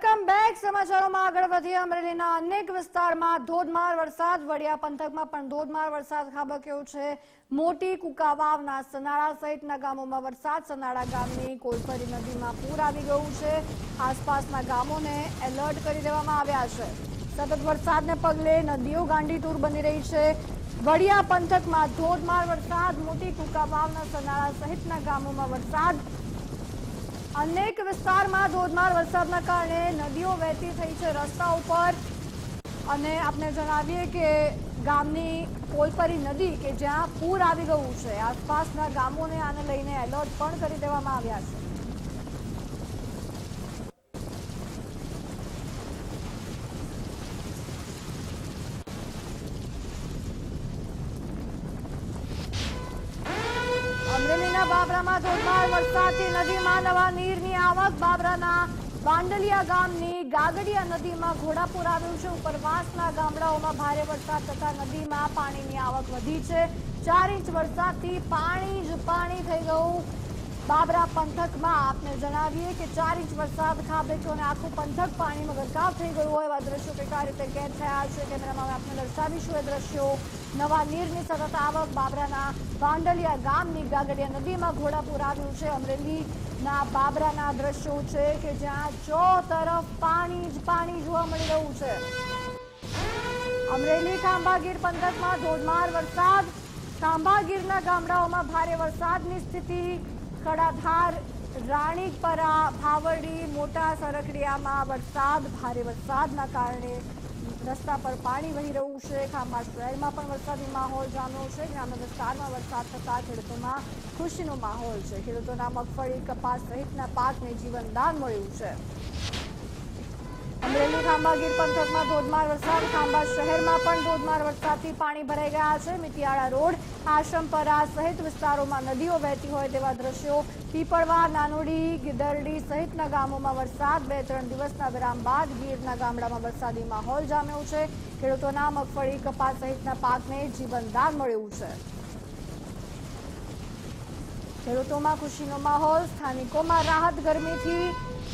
Welcome back સમાચારોમાં આગળ વધીએ અમરેલીના અનેક વિસ્તારમાં ધોધમાર વરસાદ. વડિયા પંથકમાં પણ ધોધમાર વરસાદ. ખાબક્યો છે? મોટી કુકાવાવના સનાળા સહિતના ગામોમાં વરસાદ. સનાળા ગામની કોલફરી નદીમાં પૂર આવી ગયું છે. આસપાસના ગામોને એલર્ટ કરી દેવામાં આવ્યા છે. સતત વરસાદને પગલે નદીઓ ગાંડીતુર બની રહી છે. વડિયા પંથકમાં ધોધમાર વરસાદ. મોટી કુકાવાવના સનાળા સહિતના ગામોમાં વરસાદ. અનેક વિસ્તારમાં ધોધમાર વરસાદના કારણે નદીઓ વહેતી થઈ છે રસ્તા ઉપર. અને આપને જણાવીએ કે ગામની કોલપરી નદી કે જ્યાં પૂર આવી ગયું છે, આસપાસના ગામોને આને લઈને એલર્ટ પણ કરી દેવામાં આવ્યા છે. અમરેલીના બાબરામાં ધોધમાર વરસાદથી નદીમાં નવા નીરની આવક બાબરાના બાંડલિયા ગામની ગાગડિયા નદીમાં ઘોડાપુર આવ્યું છે. ઉપરવાસના ગામડાઓમાં ભારે વરસાદ થતા નદીમાં પાણીની આવક વધી છે. ચાર ઇંચ વરસાદથી પાણી જ પાણી થઈ ગયું. બાબરા પંથકમાં આપને જણાવીએ કે ચાર ઇંચ વરસાદ ખાબેચો અને આખું પંથક પાણીમાં ગરકાવ થઈ ગયું હોય એવા દ્રશ્યો કે આ રીતે કેદ થયા છે કેમેરામાં આપણે દર્શાવીશું એ દ્રશ્યો. નવા નીરની સતત આવક બાબરાના ભાંડલિયા ગામની ગાગડિયા નદીમાં ઘોડાપુર આવ્યું છે. અમરેલીના બાબરાના દ્રશ્યો છે કે જ્યાં ચો તરફ પાણી જ પાણી જોવા મળી રહ્યું છે. અમરેલી ખાંભાગીર પંથકમાં ધોધમાર વરસાદ. ખાંભાગીરના ગામડાઓમાં ભારે વરસાદની સ્થિતિ કડાધાર રાણીપરા, ભાવડી, મોટા સરકડિયામાં વરસાદ, ભારે વરસાદના કારણે રસ્તા પર પાણી વહી રહ્યું છે. ખાંભા શહેરમાં પણ વરસાદી માહોલ જામ્યો છે. ગ્રામ્ય વિસ્તારમાં વરસાદ થતા ખેડૂતોમાં ખુશીનો માહોલ છે. ખેડૂતોના મગફળી, કપાસ સહિતના પાકને જીવનદાન મળ્યું છે. અમરેલી ખાંભાગીર પંથકમાં ધોધમાર વરસાદ, ખાંભા શહેરમાં પણ ધોધમાર વરસાદથી પાણી ભરાઈ ગયા છે. મિતિયાળા રોડ આશ્રમપરા સહિત વિસ્તારોમાં નદીઓ વહેતી હોય તેવા દ્રશ્યો, પીપળવા, નાનોડી, ગીદરડી સહિતના ગામોમાં વરસાદ. બે ત્રણ દિવસના વિરામ બાદ ગીરના ગામડામાં વરસાદી માહોલ જામ્યો છે. ખેડૂતોના મગફળી, કપાસ સહિતના પાકને જીવનદાન મળ્યું છે. ખેડૂતોમાં ખુશીનો માહોલ, સ્થાનિકોમાં રાહત ગરમીથી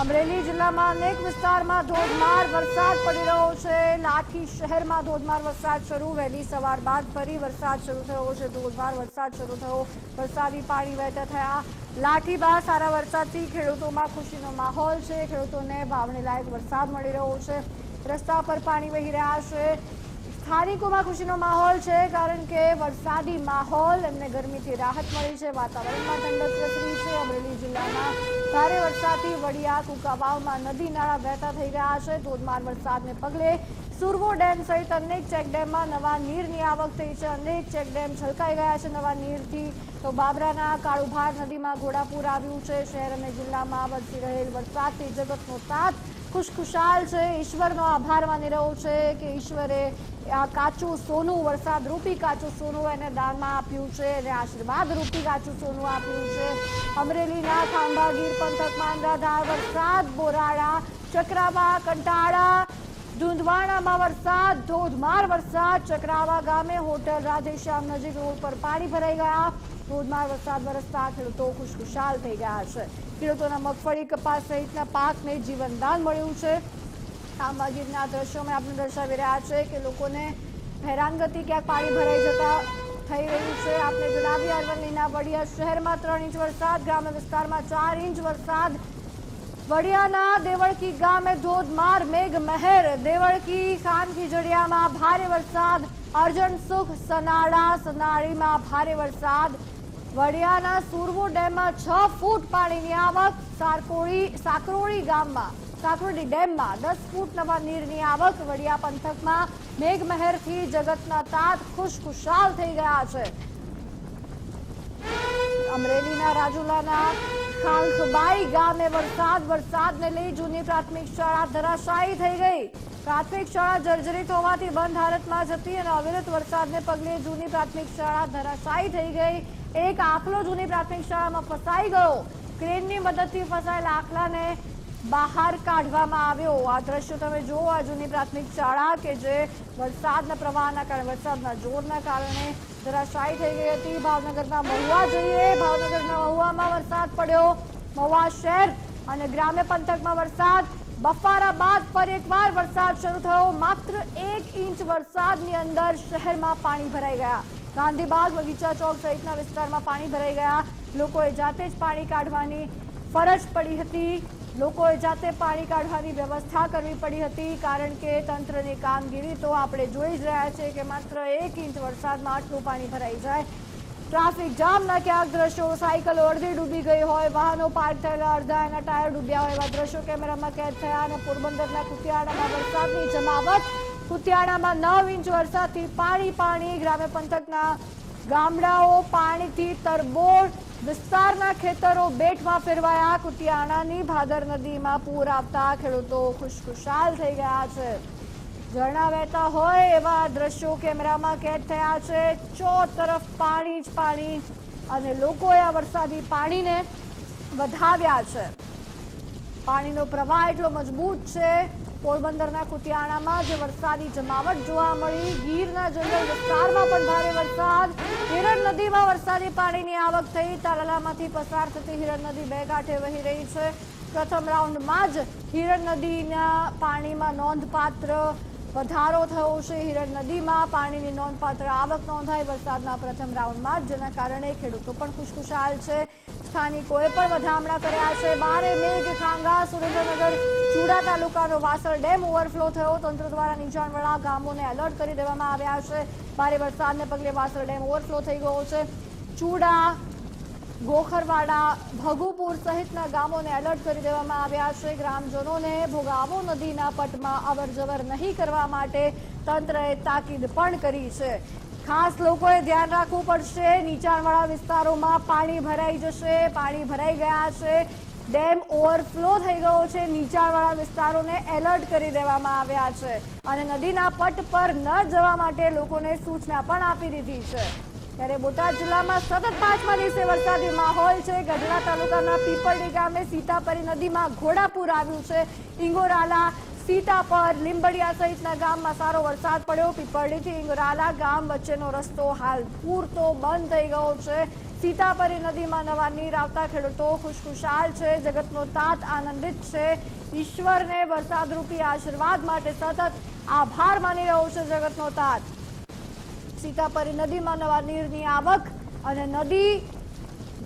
અમરેલી જિલ્લામાં અનેક વિસ્તારમાં ધોધમાર વરસાદ પડી રહ્યો છે. લાઠી શહેરમાં ધોધમાર વરસાદ શરૂ. વહેલી સવાર બાદ ફરી વરસાદ શરૂ થયો છે. ધોધમાર વરસાદ શરૂ થયો. વરસાદી પાણી વહેતા થયા. લાઠી બાદ સારા વરસાદથી ખેડૂતોમાં ખુશીનો માહોલ છે. ખેડૂતોને વાવણી લાયક વરસાદ મળી રહ્યો છે. રસ્તા પર પાણી વહી રહ્યા છે. સ્થાનિકોમાં ખુશીનો માહોલ છે, કારણ કે વરસાદી માહોલ, એમને ગરમીથી રાહત મળી છે. વાતાવરણમાં ઠંડક પ્રસરી છે. અમરેલી જિલ્લામાં ભારે વરસાદથી વડિયા કુકાવાવમાં નદી નાળા વહેતા થઈ રહ્યા છે. ધોધમાર વરસાદને પગલે સુરવો ડેમ સહિત અનેક ચેકડેમમાં નવા નીરની આવક થઈ છે. અનેક ચેકડેમ છલકાઈ ગયા છે નવા નીરથી. તો બાબરાના કાળુભાર નદીમાં ઘોડાપુર આવ્યું છે. શહેર અને જિલ્લામાં વરસી રહેલ વરસાદથી જગતનો સાથ ખુશખુશાલ છે. ઈશ્વરનો આભાર માની રહ્યો છે કે ઈશ્વરે આ કાચું સોનું વરસાદ રૂપી કાચું સોનું એને દાનમાં આપ્યું છે અને આશીર્વાદ રૂપી કાચું સોનું આપ્યું છે. અમરેલીના ખાંભાગીર પંથકમાં અંધાધાર વરસાદ, બોરાળા, ચક્રાવા, કંટાળા ધુંધવાણામાં વરસાદ, ધોધમાર વરસાદ. ચક્રાવા ગામે હોટલ રાધેશ્યામ નજીક રોડ પર પાણી ભરાઈ ગયા. ધોધમાર વરસાદ વરસતા ખેડૂતો ખુશખુશાલ થઈ ગયા છે. ખેડૂતોના મગફળી કપાસ સહિતના પાકને જીવનદાન મળ્યું છે. ખાંભાગીરના દ્રશ્યોમાં આપણે દર્શાવી રહ્યા છે કે લોકોને હેરાનગતિ ક્યાંક પાણી ભરાઈ જતા થઈ રહ્યું છે. આપણે જણાવીએ અરવલ્લીના વડિયા શહેરમાં ત્રણ ઇંચ વરસાદ, ગ્રામ્ય વિસ્તારમાં ચાર ઇંચ વરસાદ. વડિયાના દેવળકી ગામે ધોધમાર મેઘ મહેર દેવળકી ખાનખીજડીયામાં ભારે વરસાદ. અર્જન સુખ સનાળા સનાળીમાં ભારે વરસાદ. વડિયાના સુરવો ડેમમાં છ ફૂટ પાણીની આવક. સારકોળી, સાકરોળી ગામમાં, સાકરોળી ડેમમાં દસ ફૂટ નવા નીરની આવક. વડિયા પંથકમાં મેઘમહેરથી જગતના તાત ખુશખુશાલ થઈ ગયા છે. અમરેલીના રાજુલાના ખાલખબાઈ ગામે વરસાદ વરસાદને લઈ જૂની પ્રાથમિક શાળા ધરાશાયી થઈ ગઈ પ્રાથમિક શાળા જર્જરિત હોવાથી બંધ હાલતમાં જતી અને અવિરત વરસાદને પગલે જૂની પ્રાથમિક શાળા ધરાશાયી થઈ ગઈ એક આખલો જૂની પ્રાથમિક શાળામાં ફસાઈ ગયો ક્રેનની મદદથી ફસાયેલા આખલાને બહાર કાઢવામાં આવ્યો. આ દ્રશ્યો તમે જુઓ આ જૂની પ્રાથમિક શાળા કે જે વરસાદના પ્રવાહના કારણે, વરસાદના જોરના કારણે ધરાશાયી થઈ ગઈ હતી. ભાવનગરના મહુવા જોઈએ. ભાવનગરના મહુવામાં વરસાદ પડ્યો. મહુવા શહેર અને ગ્રામ્ય પંથકમાં વરસાદ. બફારા બાદ ફરી એકવાર વરસાદ શરૂ થયો. માત્ર એક ઇંચ વરસાદની અંદર શહેરમાં પાણી ભરાઈ ગયા. ગાંધીબાગ બગીચા ચોક સહિતના વિસ્તારમાં પાણી ભરાઈ ગયા. લોકોએ જાતે જ પાણી કાઢવાની ફરજ પડી હતી. લોકોએ જાતે પાણી કાઢવાની વ્યવસ્થા કરવી પડી હતી, કારણ કે તંત્રની કામગીરી તો આપણે જોઈ જ રહ્યા છે કે માત્ર એક ઇંચ વરસાદમાં આટલું પાણી ભરાઈ જાય. ટ્રાફિક જામના ક્યાંક દ્રશ્યો, સાયકલો અડધી ડૂબી ગઈ હોય, વાહનો પાર્ક થયેલા, અડધા એના ટાયર ડૂબ્યા હોય એવા દ્રશ્યો કેમેરામાં કેદ થયા અને પોરબંદરના કુતિયાડામાં વરસાદની જમાવટ. કુતિયાડામાં નવ ઇંચ વરસાદથી પાણી પાણી, ગ્રામ્ય પંથકના ગામડાઓ પાણીથી તરબોળ વિસ્તારના ખેતરો બેટમાં ફેરવાયા. કુટિયાણાની ભાદર નદીમાં પૂર આવતા ખેડૂતો ખુશખુશાલ થઈ ગયા છે. ઝરણા વહેતા હોય એવા દ્રશ્યો કેમેરામાં કેદ થયા છે. ચો તરફ પાણી જ પાણી અને લોકોએ આ વરસાદી પાણીને વધાવ્યા છે. પાણીનો પ્રવાહ એટલો મજબૂત છે. પોરબંદરના કુતિયાણામાં જે વરસાદી જમાવટ જોવા મળી, ગીરના જંગલ વિસ્તારમાં પણ ભારે વરસાદ. હિરણ નદીમાં વરસાદી પાણીની આવક થઈ, તાલાલામાંથી પસાર થતી હિરણ નદી બે કાંઠે વહી રહી છે. પ્રથમ રાઉન્ડમાં જ હિરણ નદીના પાણીમાં નોંધપાત્ર વધારો થયો છે. હિરણ નદીમાં પાણીની નોંધપાત્ર આવક નોંધાઈ વરસાદના પ્રથમ રાઉન્ડમાં જેના કારણે ખેડૂતો પણ ખુશખુશાલ છે. સ્થાનિકોએ પણ વધામણા કર્યા છે. બારે મેઘ ખાંગા સુરેન્દ્રનગર ચુડા તાલુકાનો વાસળ ડેમ ઓવરફ્લો થયો. તંત્ર દ્વારા નીચાણવાળા ગામોને એલર્ટ કરી દેવામાં આવ્યા છે. ભારે વરસાદને પગલે વાસળ ડેમ ઓવરફ્લો થઈ ગયો છે. ચુડા, ગોખરવાડા, ભગુપુર સહિતના ગામોને એલર્ટ કરી દેવામાં આવ્યા છે. ગ્રામજનોને ભોગાવો નદીના પટમાં અવરજવર નહીં કરવા માટે તંત્રએ તાકીદ પણ કરી છે. ખાસ લોકોએ ધ્યાન રાખવું પડશે. નીચાણવાળા વિસ્તારોમાં પાણી ભરાઈ જશે, પાણી ભરાઈ ગયા છે. ડેમ ઓવરફ્લો થઈ ગયો છે. નીચાણવાળા વિસ્તારોને એલર્ટ કરી દેવામાં આવ્યા છે. અને નદીના પટ પર ન જવા માટે લોકોને સૂચના પણ આપી દીધી છે. ત્યારે બોટાદ જિલ્લામાં સતત પાંચમા દિવસે વરસાદી માહોલ છે. ગઢડા તાલુકાના પીપળની ગામે સીતાપરી નદીમાં ઘોડાપુર આવ્યું છે. ઇંગોરાલા સીતાપર લીંબડિયા સહિતના ગામમાં સારો વરસાદ પડ્યો. પીપળીથી ઇંગરાલા ગામ વચ્ચેનો રસ્તો હાલ પૂરતો બંધ થઈ ગયો છે. સીતાપરી નદીમાં નવા નીર આવતા ખેડૂતો ખુશખુશાલ છે. જગતનો તાત આનંદિત છે. ઈશ્વરને વરસાદરૂપી આશીર્વાદ માટે સતત આભાર માની રહ્યો છે જગતનો તાત. સીતાપરી નદીમાં નવા નીરની આવક અને નદી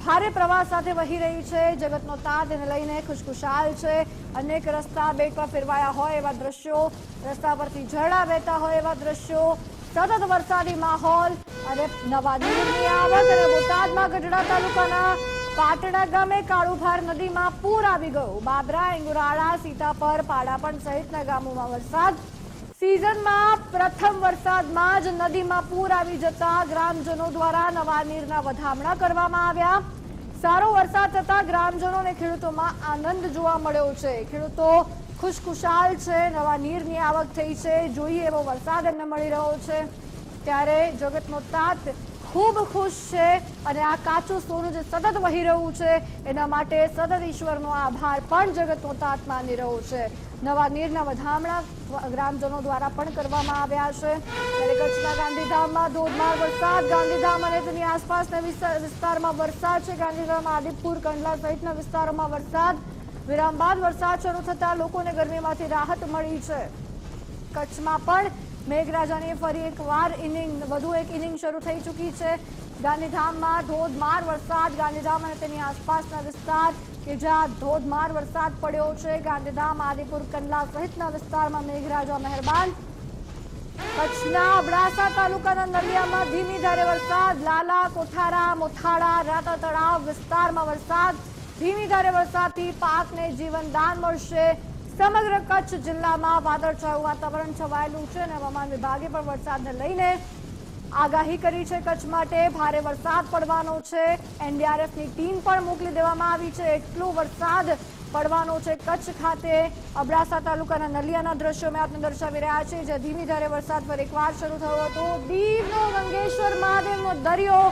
ભારે પ્રવાહ સાથે વહી રહી છે. જગતનો તાત એને લઈને ખુશખુશાલ છે. અનેક રસ્તા બેટ પર ફેરવાયા હોય એવા દ્રશ્યો, રસ્તા પરથી ઝરણા વહેતા હોય એવા દ્રશ્યો, સતત વરસાદી માહોલ અને નવા નીરની આવક ગઢડા તાલુકાના પાટડા ગામે કાળુભાર નદીમાં પૂર આવી ગયું. બાબરા, એંગુરાળા, સીતાપર, પાડાપણ સહિતના ગામોમાં વરસાદ. સિઝનમાં પ્રથમ વરસાદમાં જ નદીમાં પૂર આવી જતા ગ્રામજનો દ્વારા નવા નીરના વધામણા કરવામાં આવ્યા. સારો વરસાદ થતા ગ્રામજનોને ખેડૂતોમાં આનંદ જોવા મળ્યો છે. ખેડૂતો ખુશખુશાલ છે, નવા નીરની આવક થઈ છે, જોઈએ એવો વરસાદ એમને મળી રહ્યો છે. ત્યારે જગતનો તાત ખૂબ ખુશ છે અને આ કાચું સોનું જે સતત વહી રહ્યું છે, એના માટે સતત ઈશ્વરનો આભાર પણ જગત પોતા માની રહ્યો છે. નવા નીરના વધામણા ગ્રામજનો દ્વારા પણ કરવામાં આવ્યા છે. ત્યારે કચ્છના ગાંધીધામમાં ધોધમાર વરસાદ, ગાંધીધામ અને તેની આસપાસના વિસ્તાર- વિસ્તારમાં વરસાદ છે. ગાંધીધામમાં આદિપુર, કંડલા સહિતના વિસ્તારોમાં વરસાદ. વિરામ બાદ વરસાદ શરૂ થતા લોકોને ગરમીમાંથી રાહત મળી છે. કચ્છમાં પણ મેઘરાજાની ફરી એકવાર ઇનિંગ, વધુ એક ઇનિંગ શરૂ થઈ ચૂકી છે. ગાંધીધામમાં ધોધમાર વરસાદ, ગાંધીધામ અને તેની આસપાસના વિસ્તાર કે જ્યાં ધોધમાર વરસાદ પડ્યો છે, ગાંધીધામ, આદિપુર, કંડલા સહિતના વિસ્તારમાં મેઘરાજા મહેરબાન. કચ્છના અબડાસા તાલુકાના નલિયામાં ધીમી ધારે વરસાદ, લાલા, કોઠારા, મોથાળા રાતા તળાવ વિસ્તારમાં વરસાદ. ધીમી ધારે વરસાદથી પાકને જીવનદાન મળશે. સમગ્ર કચ્છ જિલ્લામાં વાદળછાયું વાતાવરણ છવાયેલું છે અને હવામાન વિભાગે પણ વરસાદને લઈને આગાહી કરી છે કચ્છ માટે. ભારે વરસાદ પડવાનો છે. એનડીઆરએફની ટીમ પણ મોકલી દેવામાં આવી છે. એટલો વરસાદ પડવાનો છે કચ્છ ખાતે. અબડાસા તાલુકાના નલિયાના દ્રશ્યો મેં આપને દર્શાવી રહ્યા છે જે ધીમી ધારે વરસાદ પર એકવાર શરૂ થયો હતો. દીવનો ગંગેશ્વર મહાદેવનો દરિયો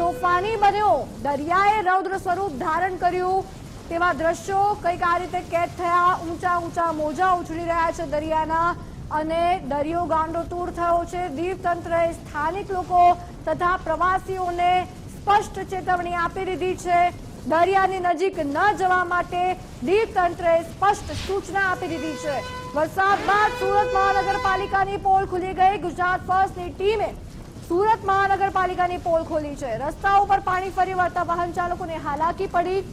તોફાની બન્યો. દરિયાએ રૌદ્ર સ્વરૂપ ધારણ કર્યું. તેવા દ્રશ્યો કંઈક આ રીતે કેદ થયા, ઊંચા ઊંચા મોજા ઉછળી રહ્યા છે દરિયાના અને દરિયો ગાંડોતૂર થયો છે. દીવ તંત્રએ સ્થાનિક લોકો તથા પ્રવાસીઓને સ્પષ્ટ ચેતવણી આપી દીધી છે. દરિયાની નજીક ન જવા માટે દીપતંત્રએ સ્પષ્ટ સૂચના આપી દીધી છે. વરસાદ બાદ સુરત મહાનગરપાલિકાની પોલ ખુલી ગઈ. ગુજરાત ફર્સ્ટની ટીમે સુરત મહાનગરપાલિકાની પોલ ખોલી છે. રસ્તા ઉપર પાણી ફરી વળતા વાહન ચાલકોને હાલાકી પડી.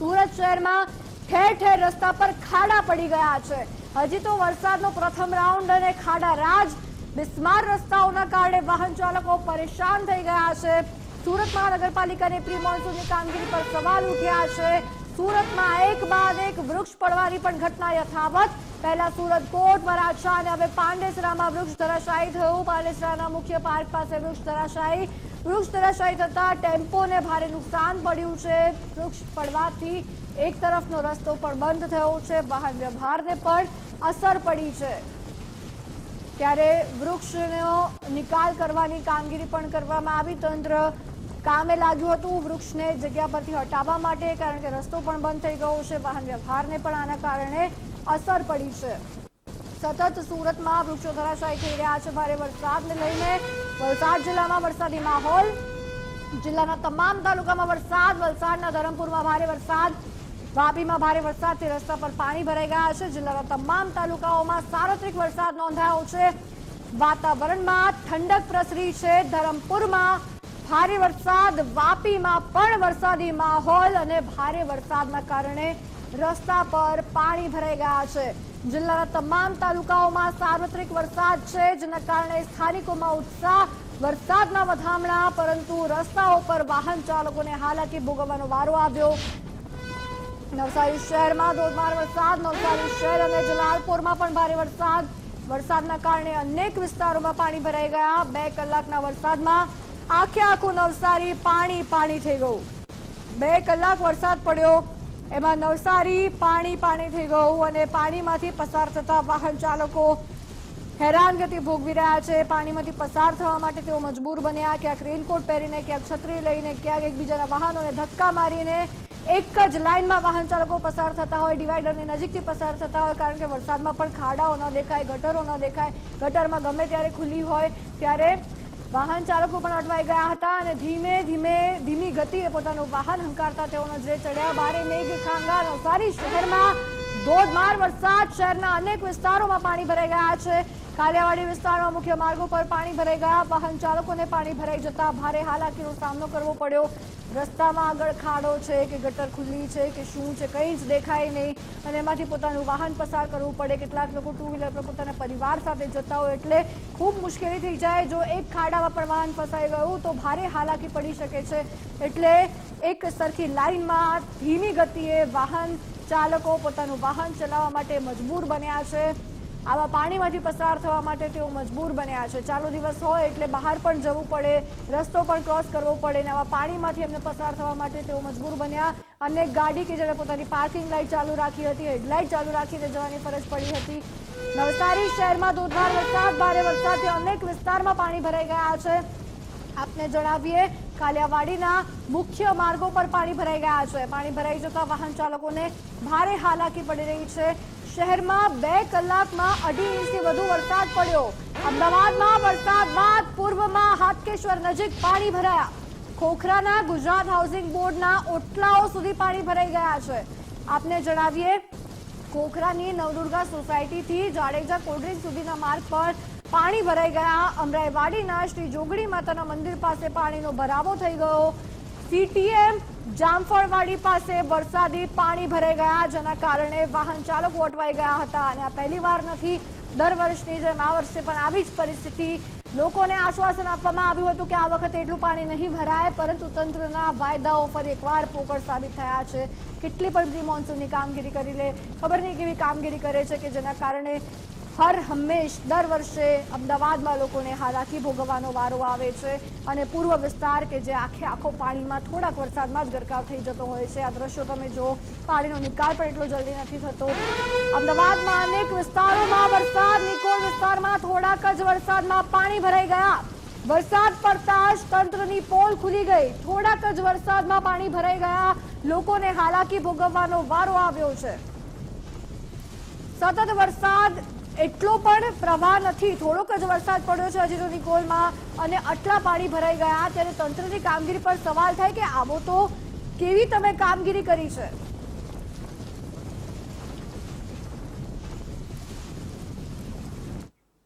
સુરત શહેરમાં ઠેર ઠેર રસ્તા પર ખાડા પડી ગયા છે. હજી તો વરસાદનો પ્રથમ રાઉન્ડ અને ખાડા રાજ બિસ્માર રસ્તાઓના કારણે વાહન ચાલકો પરેશાન થઈ ગયા છે. સુરત મહાનગરપાલિકાની પ્રી મોન્સૂનની કામગીરી પર સવાલ ઉઠ્યા છે. સુરતમાં એક બાદ એક વૃક્ષ પડવાની પણ ઘટના યથાવત. પહેલા સુરત કોટ, વરાછા અને હવે પાંડેસરામાં વૃક્ષ ધરાશાયી થયું. પાંડેસરાના મુખ્ય પાર્ક પાસે વૃક્ષ ધરાશાયી વૃક્ષ ધરાશાયી થતા ટેમ્પોને ભારે નુકસાન પડ્યું છે. વૃક્ષ પડવાથી એક તરફનો રસ્તો પણ બંધ થયો છે. વાહન વ્યવહારને પણ અસર પડી છે. ત્યારે વૃક્ષનો નિકાલ કરવાની કામગીરી પણ કરવામાં આવી. તંત્ર કામે લાગ્યું હતું વૃક્ષને જગ્યા પરથી હટાવવા માટે, કારણ કે રસ્તો પણ બંધ થઈ ગયો છે. વાહન વ્યવહારને પણ આના કારણે અસર પડી છે. સતત સુરતમાં વૃક્ષો ધરાશાયી થઈ રહ્યા છે. ભારે વરસાદને લઈને વલસાડ જિલ્લામાં વરસાદી માહોલ. જિલ્લાના તમામ તાલુકામાં વરસાદ. વલસાડના ધરમપુરમાં ભારે વરસાદ. વાપીમાં ભારે વરસાદથી રસ્તા પર પાણી ભરાઈ ગયા છે. જિલ્લાના તમામ તાલુકાઓમાં સાર્વત્રિક વરસાદ નોંધાયો છે. વાતાવરણમાં ઠંડક પ્રસરી છે. ધરમપુરમાં ભારે વરસાદ. વાપીમાં પણ વરસાદી માહોલ અને ભારે વરસાદના કારણે રસ્તા પર પાણી ભરાઈ ગયા છે. જિલ્લાના તમામ તાલુકાઓમાં સાર્વત્રિક વરસાદ છે, જેના કારણે સ્થાનિકોમાં ઉત્સાહ, વરસાદના વધામણા, પરંતુ રસ્તાઓ પર વાહન ચાલકોને હાલાકી ભોગવવાનો વારો આવ્યો. નવસારી શહેરમાં ધોધમાર વરસાદ, નવસારી શહેર અને જલાલપોરમાં પણ ભારે વરસાદ. વરસાદના કારણે અનેક વિસ્તારોમાં પાણી ભરાઈ ગયા. બે કલાકના વરસાદમાં આખે આખું નવસારી પાણી પાણી થઈ ગયું. બે કલાક વરસાદ પડ્યો. એમાં નવસારી પાણી પાણી થઈ ગયું અને પાણીમાંથી પસાર થતા વાહન ચાલકો હેરાનગતિ ભોગવી રહ્યા છે. પાણીમાંથી પસાર થવા માટે તેઓ મજબૂર બન્યા. ક્યાંક રેનકોટ પહેરીને, ક્યાંક છત્રી લઈને, ક્યાંક એકબીજાના વાહનોને ધક્કા મારીને એક જ લાઇનમાં વાહન ચાલકો પસાર થતા હોય ડિવાઈડરની નજીકથી પસાર થતા હોય, કારણ કે વરસાદમાં પણ ખાડાઓ ન દેખાય, ગટરો ન દેખાય. ગટરમાં ગમે ત્યારે ખુલ્લી હોય ત્યારે વાહન ચાલકો પણ અટવાઈ ગયા હતા અને ધીમે ધીમે ધીમી ગતિએ પોતાનું વાહન હંકારતા તેઓ નજરે ચડ્યા. ભારે મેઘ ખાંગા નવસારી શહેરમાં ધોધમાર વરસાદ. શહેરના અનેક વિસ્તારોમાં પાણી ભરાઈ ગયા છે. કાલિયાવાડી વિસ્તારમાં મુખ્ય માર્ગો પર પાણી ભરાઈ ગયા. વાહન ચાલકોને પાણી ભરાઈ જતા ભારે હાલાકીનો સામનો કરવો પડ્યો. રસ્તામાં આગળ ખાડો છે કે ગટર ખુલ્લી છે કે શું છે કંઈ જ દેખાય નહીં. અને એમાંથી પોતાનું વાહન પસાર કરવું પડે. કેટલાક લોકો ટુ વ્હીલર પર પોતાના પરિવાર સાથે જતા હોય એટલે ખૂબ મુશ્કેલી થઈ જાય. જો એક ખાડામાં પણ વાહન ફસાઈ ગયું તો ભારે હાલાકી પડી શકે છે. એટલે એક સરખી લાઇનમાં ધીમી ગતિએ વાહન ચાલકો પોતાનું વાહન ચલાવવા માટે મજબૂર બન્યા છે. આવા પાણીમાંથી પસાર થવા માટે તેઓ મજબૂર બન્યા છે. ચાલુ દિવસ હોય એટલે બહાર પણ જવું પડે, રસ્તો પણ ક્રોસ કરવો પડે ને આવા પાણીમાંથી એમને પસાર થવા માટે તેઓ મજબૂર બન્યા. અને ગાડી કે જેણે પોતાની પાર્કિંગ લાઇટ ચાલુ રાખી હતી હેડલાઇટ ચાલુ રાખીને જવાની ફરજ પડી હતી. નવસારી શહેરમાં ધોધમાર વરસાદ, ભારે વરસાદથી અનેક વિસ્તારમાં પાણી ભરાઈ ગયા છે. આપને જણાવીએ, કાલિયાવાડીના મુખ્ય માર્ગો પર પાણી ભરાઈ ગયા છે. પાણી ભરાઈ જતા વાહન ચાલકોને ભારે હાલાકી પડી રહી છે. શહેરમાં બે કલાકમાં અઢી ઇંચથી વધુ વરસાદ પડ્યો. અમદાવાદમાં વરસાદ બાદ પૂર્વમાં હાટકેશ્વર નજીક પાણી ભરાયા. ખોખરાના ગુજરાત હાઉસિંગ બોર્ડના ઓટલાઓ સુધી પાણી ભરાઈ ગયા છે. આપને જણાવીએ, ખોખરાની નવદુર્ગા સોસાયટીથી જાડેજા કોલ્ડ્રિંક સુધીના માર્ગ પર પાણી ભરાઈ ગયા. અમરાઈવાડીના શ્રી જોગડી માતાના મંદિર પાસે પાણીનો ભરાવો થઈ ગયો. સીટીએમ જામફળવાડી પાસે વરસાદી પાણી ભરાઈ ગયા, જેના કારણે વાહન ચાલકો અટવાઈ ગયા હતા અને આ પહેલી વાર નથી. દર વર્ષની જેમ આ વર્ષે પણ આવી જ પરિસ્થિતિ લોકોને આશ્વાસન આપવામાં આવ્યું હતું કે આ વખતે એટલું પાણી નહીં ભરાય, પરંતુ તંત્રના વાયદાઓ પર એકવાર પોકળ સાબિત થયા છે. કેટલી પણ પ્રી મોન્સૂનની કામગીરી કરી લે, ખબર નહીં કેવી કામગીરી કરે છે કે જેના કારણે હર હંમેશ દર વર્ષે અમદાવાદમાં લોકોને હાલાકી ભોગવવાનો વારો આવે છે અને પૂર્વ વિસ્તાર કે જે આખે આખો પાણીમાં થોડાક વરસાદમાં જ ગરકાવ થઈ જતો હોય છે. આ દ્રશ્યો તમે જો પાણીનો નિકાલ પણ એટલો જલ્દી નથી થતો. અમદાવાદમાં અનેક વિસ્તારોમાં વરસાદ, નિકોલ વિસ્તારમાં થોડાક જ વરસાદમાં પાણી ભરાઈ ગયા. વરસાદ પડતા જ તંત્રની પોલ ખુલી ગઈ. થોડાક જ વરસાદમાં પાણી ભરાઈ ગયા. લોકોને હાલાકી ભોગવવાનો વારો આવ્યો છે. સતત વરસાદ એટલો પણ પ્રવાહ નથી. થોડોક જ વરસાદ પડ્યો છે હજી તો નિકોલમાં અને આટલા પાણી ભરાઈ ગયા. ત્યારે તંત્રની કામગીરી પર સવાલ થાય કે આવો તો કેવી તમે કામગીરી કરી છે?